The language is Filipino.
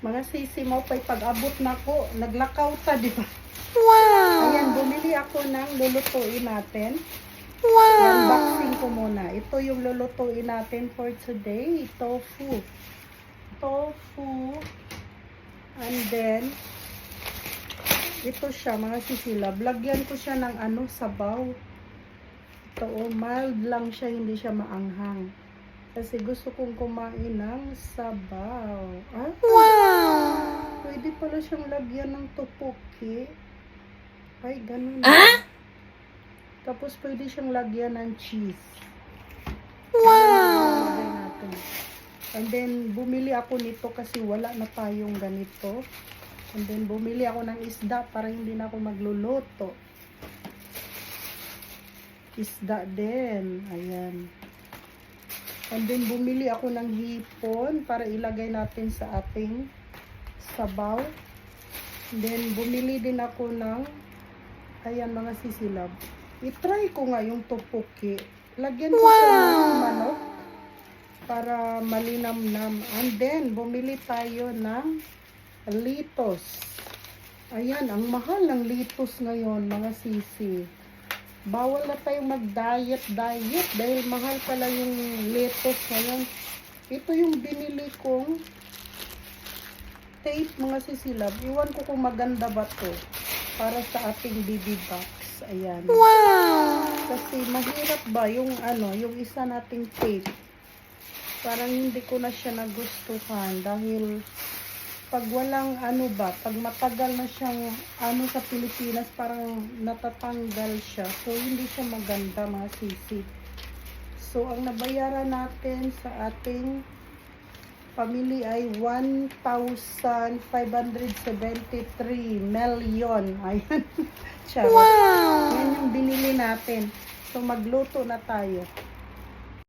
Mga sisi mo pa'y pag-abot na ko, naglakaw ta, di ba? Wow! Ayan, bumili ako ng lulutuin natin. Wow! Unboxing ko muna. Ito yung lulutuin natin for today. Tofu. Tofu. And then, ito siya, mga sisilab. Lagyan ko siya ng ano, sabaw. Ito, oh, mild lang siya, hindi siya maanghang. Kasi gusto kong kumain ng sabaw. Ah, Wow! pwede pala siyang lagyan ng topoki. Ay, ganun. Ah? Tapos pwede siyang lagyan ng cheese. Wow! Natin. And then, bumili ako nito kasi wala na tayong ganito. And then, bumili ako ng isda para hindi na ako magluluto. Isda din. Ayan. And then, bumili ako ng hipon para ilagay natin sa ating sabaw. And then, bumili din ako ng ayan mga sisilab. I-try ko nga yung topoki. Lagyan ko siya ng manok para malinamnam. And then, bumili tayo ng litos. Ayan, ang mahal ng litos ngayon, mga sisi. Bawal na tayong mag-diet-diet dahil mahal pala yung litos ngayon. Ito yung binili kong tape, mga sisilab. Iwan ko kung maganda ba to para sa ating BB box. Ayan. Wow! Kasi mahirap ba yung ano, yung isa nating tape. Parang hindi ko na siya nagustuhan dahil pag walang ano ba, pag matagal na siyang ano sa Pilipinas, parang natatanggal siya. So, hindi siya maganda mga sisi. So, ang nabayaran natin sa ating family ay 1,573 million. Ayan. Charot. Wow! Yan yung binili natin. So, magluto na tayo.